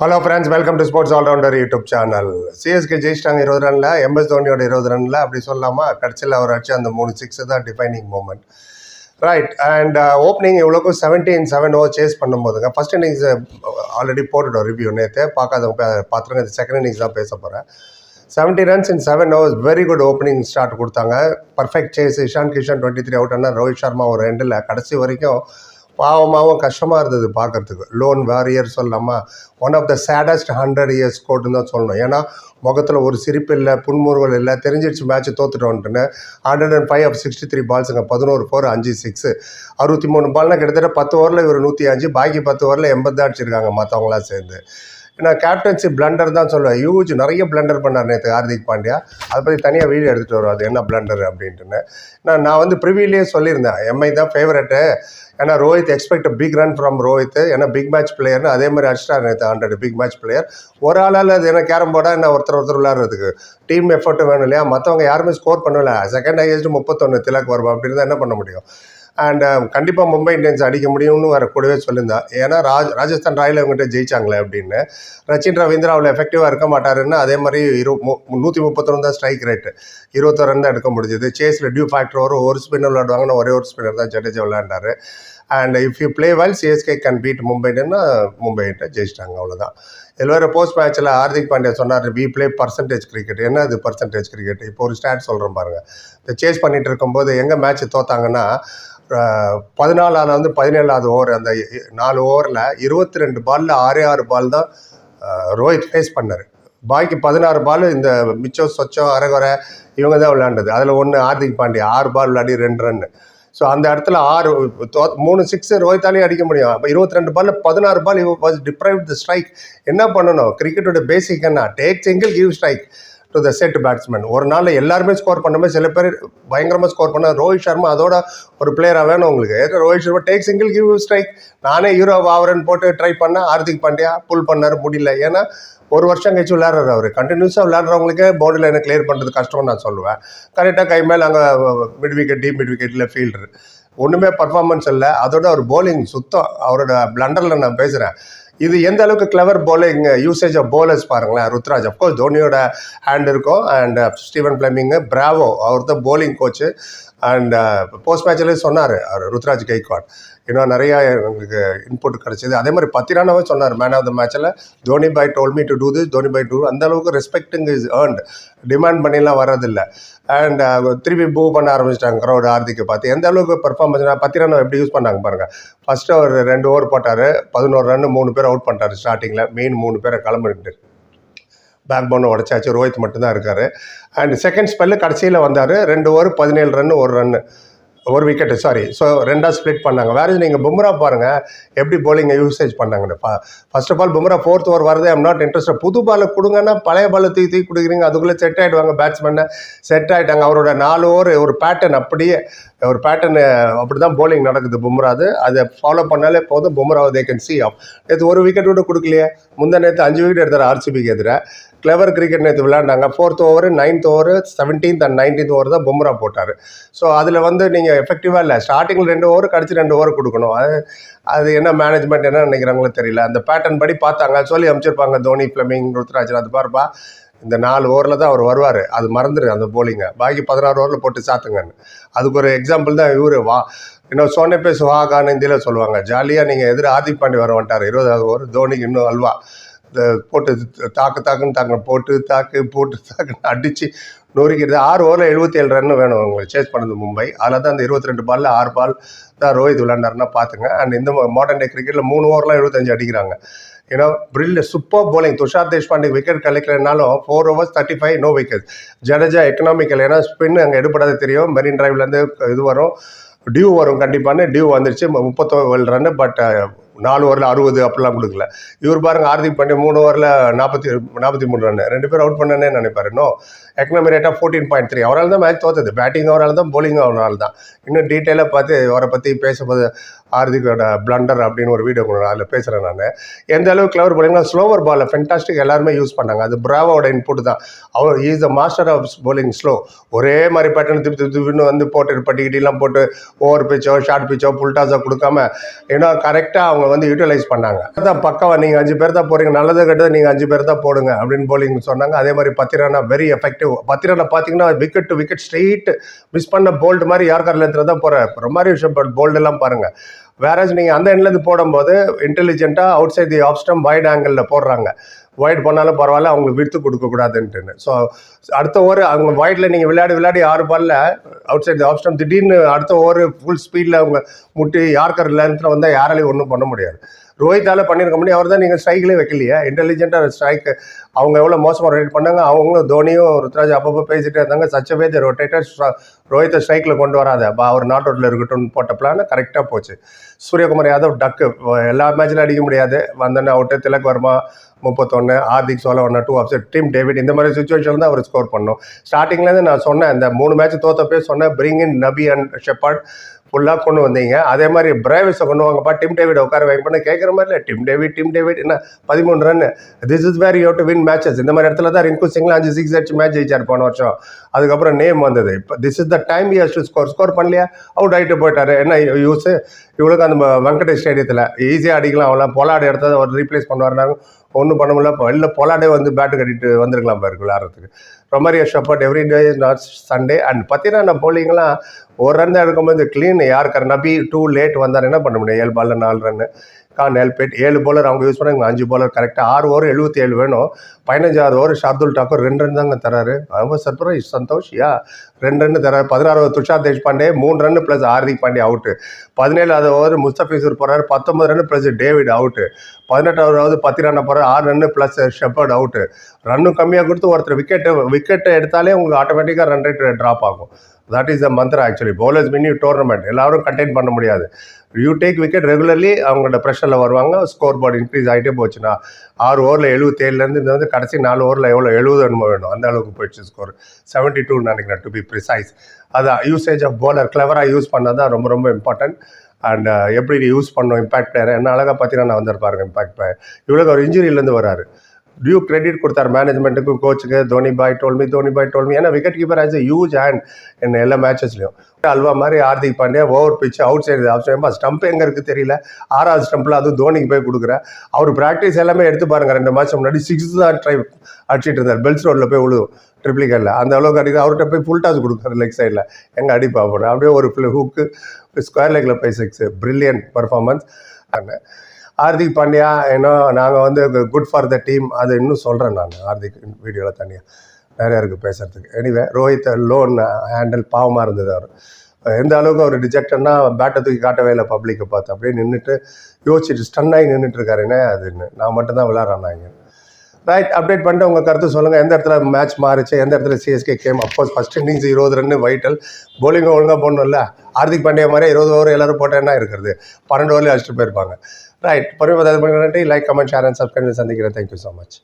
Hello friends welcome to sports allrounder YouTube channel CSK ஜெயிச்சிட்டாங்க இருபது Ranil MS தோனியோட இருபது ரனில் அப்படி சொல்லாமா கடைசியில் அவர் அடிச்சு அந்த மூணு சிக்ஸ் தான் defining moment right and opening இவ்வளோக்கும் seventeen seven over chase பண்ணும்போதுங்க ஃபர்ஸ்ட் இன்னிங்ஸ் ஆல்ரெடி போட்டுட்டோம் ரிவ்யூ நேற்று பார்க்காதவங்க பார்த்துருங்க இது செகண்ட் இன்னிங்ஸ் தான் பேச போகிறேன் seventy runs in seven overs very good opening start கொடுத்தாங்க. Perfect chase Ishan Kishan twenty three out ஆனால் ரோஹித் சர்மா ஒரு ரெண்டில் கடைசி வரைக்கும் பாவமாகவும் கஷ்டமாக இருந்தது பார்க்கறதுக்கு. லோன் வாரியர் சொல்லாமல் one of the saddest hundred years கோட்டுன்னு தான் சொல்லணும். ஏன்னா முகத்தில் ஒரு சிரிப்பு இல்லை புன்முறுவல் இல்லை தெரிஞ்சிடுச்சு match தோத்துட்டோன்ட்டுன்னு. Hundred and five of sixty three பால்ஸுங்க பதினோரு ஃபோர் அஞ்சு சிக்ஸு அறுபத்தி மூணு பால்னால் கிட்டத்தட்ட பத்து ஓவரில் இவர் நூற்றி அஞ்சு பாக்கி பத்து ஓவரில் எண்பது தான் அடிச்சிருக்காங்க மற்றவங்களாம் சேர்ந்து. நான் கேப்டன்சி பிளண்டர் தான் சொல்லுவேன் ஹியூஜ் நிறைய பிளண்டர் பண்ணார் நேற்று ஹார்திக் பாண்டியா. அதை பற்றி தனியாக வீடியோ எடுத்துகிட்டு வரும் அது என்ன பிளண்டர் அப்படின்ட்டுன்னு. நான் நான் வந்து ப்ரிவியிலேயே சொல்லியிருந்தேன். எம்ஐ தான் ஃபேவரட்டு ஏன்னா Rohit expect big run from Rohit. ஏன்னா பிக் மேட்ச் பிளேயர்னு அதே மாதிரி அடிச்சிட்டார் நேற்று ஹண்ட்ரட் பிக் மேட்ச் பிளேயர் ஒரு ஆளால் அது என்ன கேரம் போர்டாக என்ன ஒருத்தர் ஒருத்தர் விளையாடுறதுக்கு? டீம் எஃபர்ட்டும் வேணும் இல்லையா? மற்றவங்க யாருமே ஸ்கோர் பண்ணல. செகண்ட் ஹையஸ்ட் முப்பத்தொன்று திலக் வரும். அப்படின்னு தான் என்ன பண்ண முடியும்? அண்ட் um, கண்டிப்பாக மும்பை இந்தியன்ஸ் அடிக்க முடியும்னு வர கூடவே சொல்லியிருந்தா. ஏன்னா ராஜ் ராஜஸ்தான் ராயல் அவங்ககிட்ட ஜெயிச்சாங்களே அப்படின்னு. ரச்சின் ரவீந்திரா அவ்வளோ எஃபெக்டிவாக இருக்க மாட்டாருன்னு அதே மாதிரி இரு மு நூற்றி முப்பத்தொன்று தான் ஸ்ட்ரைக் ரேட்டு இருபத்தொரு ரன் தான் எடுக்க முடிஞ்சது. சேஸில் டியூ ஃபேக்டர் வரும் ஒரு ஸ்பின்னர் விளையாடுவாங்கன்னு ஒரே ஒரு ஸ்பின்னர் தான் Jadeja விளையாண்டாரு. And if you play well CSK can beat மும்பைன்னா மும்பைகிட்ட ஜெயிச்சிட்டாங்க அவ்வளோதான் இதில் வேறு போஸ்ட் மேட்ச்சில் ஹார்திக் பாண்டியா சொன்னார் வி ப்ளே பர்சன்டேஜ் கிரிக்கெட் என்ன அது பர்சன்டேஜ் கிரிக்கெட் இப்போ ஒரு ஸ்டாட் சொல்கிறேன் பாருங்கள் இந்த சேஸ் பண்ணிகிட்டு இருக்கும்போது எங்கே மேட்ச் தோத்தாங்கன்னா பதினாலாவது வந்து பதினேழாவது ஓவர் அந்த நாலு ஓவரில் இருபத்தி ரெண்டு பாலில் ஆறே ஆறு பால் தான் ரோஹித் ஃபேஸ் பண்ணார். பாக்கி பதினாறு பால் இந்த மிச்சம் சொச்சம் அரைகுறை இவங்க தான் விளையாண்டது. அதில் ஒன்று ஹார்திக் பாண்டியா ஆறு பால் விளையாடி ரெண்டு ரன்னு ஸோ அந்த இடத்துல ஆறு மூணு சிக்ஸ் ரோஹித்தாலையும் அடிக்க முடியும். அப்போ இருபத்தி ரெண்டு பால்ல பதினாறு ball was deprive the strike என்ன பண்ணணும்? கிரிக்கெட்டோட பேசிக் என்ன? Take single give strike to the set batsman ஒரு நாளில் எல்லாருமே ஸ்கோர் பண்ணுமே சில பேர் பயங்கரமாக ஸ்கோர் பண்ண ரோஹித் சர்மா அதோட ஒரு பிளேயராக வேணும் உங்களுக்கு. Rohit Sharma take single give strike நானே ஹீரோ ஆவரன் போட்டு ட்ரை பண்ணேன் ஹார்திக் பாண்டியா புல் பண்ணார் முடியல. ஏன்னா ஒரு வருஷம் கழிச்சு விளையாடுறாரு அவர். கண்டினியூஸாக விளையாடுறவங்களுக்கே பவுண்டரி லைனை கிளியர் பண்ணுறது கஷ்டம்னு நான் சொல்லுவேன். கரெக்டாக கை மேலே அங்கே மிட் விக்கெட் டீப் மிட் விக்கெட்டில் ஃபீல்டர் ஒன்றுமே பர்ஃபார்மன்ஸ் இல்லை. அதோட அவர் போலிங் சுத்தம். அவரோட பிளண்டரில் நான் பேசுகிறேன் இது எந்த அளவுக்கு clever bowling usage of bowlers பாருங்களேன் ருத்ராஜ். அஃப்கோர்ஸ் தோனியோட ஹேண்ட் இருக்கும் அண்ட் ஸ்டீவன் பிளமிங்கு பிராவோ அவர் தான் போலிங் கோச்சு அண்ட் போஸ்ட் மேட்ச்லேயே சொன்னார் அவர் ருத்ராஜ் கைக்வாட் இன்னும் நிறையா எங்களுக்கு இன்புட் கிடச்சிது. அதே மாதிரி பத்திரானாவே சொன்னார் மேன் ஆஃப் த மேட்ச்சில் Dhoni by told me to do this Dhoni by do அந்த அளவுக்கு ரெஸ்பெக்டிங் இஸ் ஏர்ன்ட் டிமாண்ட் பண்ணிலாம் வர்றதில்லை. அண்ட் திருப்பி பூ பண்ண ஆரம்பிச்சிட்டாங்க க்ரௌட் ஹார்திக்கை பார்த்து. எந்த அளவுக்கு பர்ஃபார்மன்ஸ் பத்திரானா எப்படி யூஸ் பண்ணாங்க பாருங்கள் ஃபஸ்ட்டு அவர் ரெண்டு ஓவர் போட்டார் பதினோரு ரன் மூணு பேர் அவுட் பண்ணிட்டார் ஸ்டார்டிங்கில் மெயின் மூணு பேரை கிளம்பிட்டு பேக் போனை உடச்சாச்சு. ரோஹித் மட்டும்தான் இருக்கார். அண்ட் செகண்ட் ஸ்பெல்லு கடைசியில் வந்தார் ரெண்டு ஓவர் பதினேழு ரன் ஒரு ரன்னு ஒரு விக்கெட்டு சாரி ஸோ ரெண்டாக ஸ்ப்ளிட் பண்ணாங்க. வேறு நீங்கள் பும்ரா பாருங்கள் எப்படி பவுலிங்கை யூசேஜ் பண்ணாங்கன்னு first of all Bumrah fourth over வரதே. ஐம் நாட் இன்ட்ரெஸ்ட் புது பாலை கொடுங்கன்னா பழைய பாலை தூக்கி தூக்கி கொடுக்குறீங்க. அதுக்குள்ளே செட் ஆகிடுவாங்க பேட்ஸ்மேனை செட் ஆகிட்டாங்க அவரோட நாலு ஓவர் ஒரு பேட்டர்ன் அப்படியே ஒரு பேட்டர்ன் அப்படி தான் போலிங் நடக்குது பும்ராது அதை. ஃபாலோ பண்ணாலே போதும். பும்ராவை தே கேன் சி ஆஃப் நேற்று ஒரு விக்கெட் கூட கொடுக்கலையே. முந்தா நேற்று அஞ்சு விக்கெட் எடுத்தார் ஆர்சிபிக்கு எதிராக கிளவர் கிரிக்கெட் நேற்று விளையாண்டாங்க. Fourth over ninth over seventeenth and nineteenth over தான் பும்ரா போட்டார். ஸோ அதில் வந்து நீங்கள் எஃபெக்டிவாக இல்லை. ஸ்டார்டிங்கில் ரெண்டு ஓவர் கடிச்சு ரெண்டு ஓவர் கொடுக்கணும். அது அது என்ன மேனேஜ்மெண்ட் என்ன நினைக்கிறாங்களோ தெரியல. அந்த பேட்டர்ன் படி பார்த்தாங்க. சொல்லி அமைச்சிருப்பாங்க. தோனி ஃபிளமிங் ருத்ராஜன் அது பாருப்பா. இந்த நாலு ஓவரில் தான் அவர் வருவார். அது மறந்துடு அந்த போலிங்கை பாக்கி பதினாறு ஓவரில் போட்டு சாத்துங்கன்னு. அதுக்கு ஒரு எக்ஸாம்பிள் தான் இவரு. வா இன்னும் சோனே பே சுஹாகான்னு இந்தியில் சொல்லுவாங்க. ஜாலியாக நீங்கள் எதிர ஆதிக் பாண்டி வர வந்துட்டார். இருபதாவது ஓவர் தோனிக்கு இன்னும் அல்வா. போட்டு தாக்கு தாக்குன்னு தாங்க போட்டு தாக்கு போட்டு தாக்குன்னு அடித்து நொறுக்கிறது ஆறு ஓவரில் எழுபத்தி ஏழு ரன் வேணும் உங்களுக்கு சேஸ் பண்ணது மும்பை. அதில் தான் அந்த இருபத்தி ரெண்டு பாலில் ஆறு பால் தான் ரோஹித் விளாண்டாருன்னா பார்த்துங்க அண்ட் இந்த மாடர்ன் டே கிரிக்கெட்டில் மூணு ஓவர்லாம் எழுபத்தஞ்சு அடிக்கிறாங்க. ஏன்னா பிரில்ல super bowling Tushar Deshpande wicket கலைக்கலனாலும் four overs thirty five no wicket Jadeja economical ஏன்னா ஸ்பின் அங்கே எடுப்படாத தெரியும். மெரின் டிரைவ்லேருந்து இது வரும். டியூ வரும் கண்டிப்பான டியூ வந்துருச்சு. முப்பத்தோரு ரன்னு பட் நாலு ஓவரில் அறுபது அப்படிலாம் கொடுக்கல. இவர் பாருங்க ஹார்திக் பாண்டியா மூணு ஓவரில் நாற்பத்தி நாற்பத்தி மூணு ரன் ரெண்டு பேர் அவுட் பண்ணனே நினைப்பாரு. இன்னும் எக்கனாமி ரேட்டாக ஃபோர்டீன் பாயிண்ட் த்ரீ அவரால் தான் மேட்ச் தோத்தது. பேட்டிங் அவரால் தான் போலிங் அவரால் தான். இன்னும் டீட்டெயிலாக பார்த்து அவரை பற்றி பேசும்போது ஹார்திக்கோட பிளண்டர் அப்படின்னு ஒரு வீடியோ கொண்டு அதில் பேசுகிறேன் நான். எந்த அளவுக்கு கிளவர் போலிங்னா ஸ்லோவர் பாலில் ஃபென்டாஸ்டிக் எல்லாருமே யூஸ் பண்ணாங்க. அது பிராவோட இன்புட் தான். அவர் is the master of bowling slow ஒரே மாதிரி பேட்டர்ன் திருப்பி திருப்பின்னு வந்து போட்டு பட்டிக்கிட்டிலாம் போட்டு ஓவர் பிச்சோ ஷார்ட் பிச்சோ புல்டாஸோ கொடுக்காம ஏன்னா கரெக்டாக அவங்க வந்து யூட்டிலைஸ் பண்ணாங்க. அதான் பக்கவா நீங்கள் அஞ்சு பேர் தான் போகிறீங்க நல்லது கெட்டது நீங்கள் அஞ்சு பேர் தான் போடுங்க அப்படின்னு போலிங் சொன்னாங்க. அதே மாதிரி பத்திரானா வெரி எஃபெக்டிவ் பத்திரானா பார்த்தீங்கன்னா wicket to wicket straight miss பண்ண போல்டு மாதிரி யார் காரில் தான் போகிற ரொமாரி விஷயம் போல்டு எல்லாம் பாருங்கள் வேறஸ் நீங்கள் அந்த எண்ட்லேருந்து போடும்போது இன்டெலிஜென்ட்டாக outside the off stump wide ஆங்கிளில் போடுறாங்க. ஒயிட் பண்ணாலும் பரவாயில்ல அவங்களுக்கு விடுத்து கொடுக்கக்கூடாதுன்ட்டுன்னு ஸோ அடுத்த ஓவர் அவங்க ஒயிட்டில் நீங்கள் விளையாடி விளையாடி ஆறு பால்ல அவுட் சைட் ஆஃப் ஸ்டம் திடீர்னு அடுத்த ஓவர் ஃபுல் ஸ்பீடில் அவங்க முட்டி யார்கர் லென்த்தில் வந்தால் யாராலையும் ஒன்றும் பண்ண முடியாது. ரோஹித்தால பண்ணியிருக்க முடியும். அவர் தான் நீங்கள் ஸ்ட்ரைக்கிலே வைக்கலையே இன்டெலிஜென்ட்டாக ஸ்ட்ரைக்கு அவங்க எவ்வளோ மோசமாக ரொட்டேட் பண்ணாங்க அவங்களும் தோனியும் ருத்ராஜ் அப்பப்போ பேசிகிட்டே இருந்தாங்க. சச்சவே தி ரொட்டேட்டர் ரோஹித்தை ஸ்ட்ரைக்கில் கொண்டு வராத. பா அவர் நாட் அவுட்டில் இருக்கட்டும்னு போட்ட பிளான் கரெக்டாக போச்சு. சூரியகுமார் யாதவ் டக்கு எல்லா மேட்ச்லையும் அடிக்க முடியாது. வந்தோடனே அவுட்டு திலக் வர்மா முப்பத்தொன்று ஹார்திக் சோலா ஒன்று டூ அப்செட் டீம் டேவிட் இந்த மாதிரி சுச்சுவேஷன் தான் அவர் ஸ்கோர் பண்ணோம். ஸ்டார்டிங்லேருந்து நான் சொன்னேன் இந்த மூணு மேட்ச் தோத்தப்பே சொன்னேன் பிரிங் இன் நபி அண்ட் ஷெப்பாட் ஃபுல்லாக கொண்டு வந்தீங்க. அதே மாதிரி பிரைவஸை கொண்டு வாங்கப்பா டிம் டேவிட் உட்கார வைங்க. பண்ண கேட்குற மாதிரி இல்லை டிம் டேவிட் டிம் டேவிட் என்ன பதிமூணு run this is where you to win matches இந்த மாதிரி இடத்துல தான் ரிங்கு சிங்லாம் அஞ்சு சிக்ஸ் அடிச்சு மேட்ச் ஜெயிச்சார் போன வருஷம். அதுக்கப்புறம் நேம் வந்தது. இப்போ this is the time use to score score பண்ணலையா? அவுட் ஆகிட்டு போயிட்டாரு. என்ன யூஸ் இவளுக்கு அந்த வெங்கடேஷ் ஸ்டேடியத்தில் ஈஸியாக அடிக்கலாம். அவெல்லாம் பொலாடு இடத்த அவர் ரீப்ளேஸ் பண்ணுவாருனாங்க ஒன்றும் பண்ண முடியல. இப்போ வெளில போலாடே வந்து பேட்டு கட்டிட்டு வந்திருக்கலாம் பாருக்கு விளாட்றதுக்கு Romario Shepherd every day not Sunday and பார்த்தீங்கன்னா நம்ம போலிங்கெலாம் ஒரு ரன் தான் எடுக்கும்போது க்ளீன் யாருக்கார் நபி டூ லேட் வந்தார் என்ன பண்ண முடியும்? ஏழு பாலில் நாலு ரன்னு கான் ஹெல்பேட் ஏழு பவுலர் அவங்க யூஸ் பண்ணாங்க. அஞ்சு bowler கரெக்டாக ஆறு ஓவர் எழுபத்தி ஏழு வேணும். பதினஞ்சாவது ஓவர் ஷார்துல் டாக்கூர் ரெண்டு ரன் தாங்க தராரு ரொம்ப சர்ப்ரைஸ் சந்தோஷ் யா. ரெண்டு ரன் தராரு பதினாறாவது துஷார் தேஷ்பாண்டே மூணு run plus Hardik Pandey out பதினேழாவது ஓவர் முஸ்தபிசூர் போகிறாரு பத்தொன்பது ரன் ப்ளஸ் டேவிட் அவுட்டு பதினெட்டாவது பத்து ரன் போகிறார் ஆறு ரன் ப்ளஸ் ஷெப்பர்ட் அவுட்டு ரன்னும் கம்மியாக கொடுத்து ஒருத்தர் விக்கெட்டு விக்கெட்டை எடுத்தாலே உங்களுக்கு ஆட்டோமேட்டிக்காக ரன் ரேட் ட்ராப் ஆகும். That is the mantra actually bowlers mini tournament எல்லாரும் கண்டெயின் பண்ண முடியாது. யூ டேக் விக்கெட் ரெகுலர்லி அவங்களோட ப்ரெஷரில் வருவாங்க. ஸ்கோர் போர்டு இன்க்ரீஸ் ஆகிட்டே போச்சுன்னா ஆறு ஓவரில் எழுபத்தேழுலேருந்து இந்த வந்து கடைசி நாலு ஓவரில் எவ்வளோ எழுபது என்னமோ வேணும். அந்த அளவுக்கு போயிடுச்சு ஸ்கோர் செவன்ட்டி டூ நினைக்கிறேன் டு பி ப்ரிசைஸ் அதான் யூசேஜ் ஆஃப் போலர் கிளவராக யூஸ் பண்ணால் தான் ரொம்ப ரொம்ப இம்பார்ட்டன்ட் அண்ட் uh, எப்படி யூஸ் பண்ணோம் இம்பாக்ட் பிளேயர் என்ன அழகாக பார்த்தீங்கன்னா நான் வந்திருப்பாருங்க இம்பாக்ட் பிளேயர் இவ்வளோ ஒரு இன்ஜுரியிலேருந்து வராரு டியூ கிரெடிட் கொடுத்தார் மேனேஜ்மெண்ட்டுக்கு கோச்சுக்கு தோனி பாய் டோல்மி தோனி பாய் டோல்மி ஏன்னா wicket keeper as huge hand என்ன எல்லா மேட்சஸ்லையும் அல்வா மாதிரி Hardik Pandya over pitch outside option stump எங்கே இருக்குது தெரியல. ஆறாவது ஸ்டம்பில் அதுவும் தோனிக்கு போய் கொடுக்குறேன். அவர் ப்ராக்டிஸ் எல்லாமே எடுத்து பாருங்கள் ரெண்டு மாதம் முன்னாடி சிக்ஸ் தான் ட்ரை அடிச்சிட்டு இருந்தார். பெல்ஸ் ரோட்டில் போய் விழுவும் ட்ரிப்ளிகரில் அந்த அளவுக்கு அடிக்க அவர்கிட்ட போய் ஃபுல் டாஸ் கொடுக்குறாரு லெக் சைடில் எங்கே அடிப்பா போகிறேன் அப்படியே ஒரு ஹுக்கு ஸ்கொயர் லெக்கில் போய் six brilliant performance Hardik Pandya ஏன்னா நாங்கள் வந்து குட் ஃபார் த டீம் அது இன்னும் சொல்கிறேன் நான் ஹார்திக் வீடியோவில் தனியாக நிறையா இருக்குது பேசுகிறதுக்கு எனிவே ரோஹித் லோன் ஹேண்டில் பாவமாக இருந்தது அவர். எந்த அளவுக்கு அவர் டிஜெக்டட்னா பேட்டை தூக்கி காட்டவே இல்லை பப்ளிக்கை பார்த்து. அப்படியே நின்றுட்டு யோசிச்சுட்டு ஸ்டன் ஆகி நின்றுட்டு இருக்காருன்னே அதுன்னு நான் மட்டும்தான் விளாட்றேன் நான் இங்கே. ரைட் அப்டேட் பண்ணிட்டு உங்கள் கருத்து சொல்லுங்கள் எந்த இடத்துல மேட்ச் மாறிச்சு? எந்த இடத்துல CSK game of course first innings இருபது ரன் வைட்டல் போலிங் ஒழுங்காக போடணும்ல. ஹார்திக் பாண்டியா மாதிரி இருபது ஓவர் எல்லாரும் போட்டேன்னா இருக்கிறது? பன்னெண்டு ஓவர்லேயே அழைச்சிட்டு போயிருப்பாங்க. ரைட் பொறுமை நன்றி like comment share and subscribe சந்திக்கிறேன். Thank you so much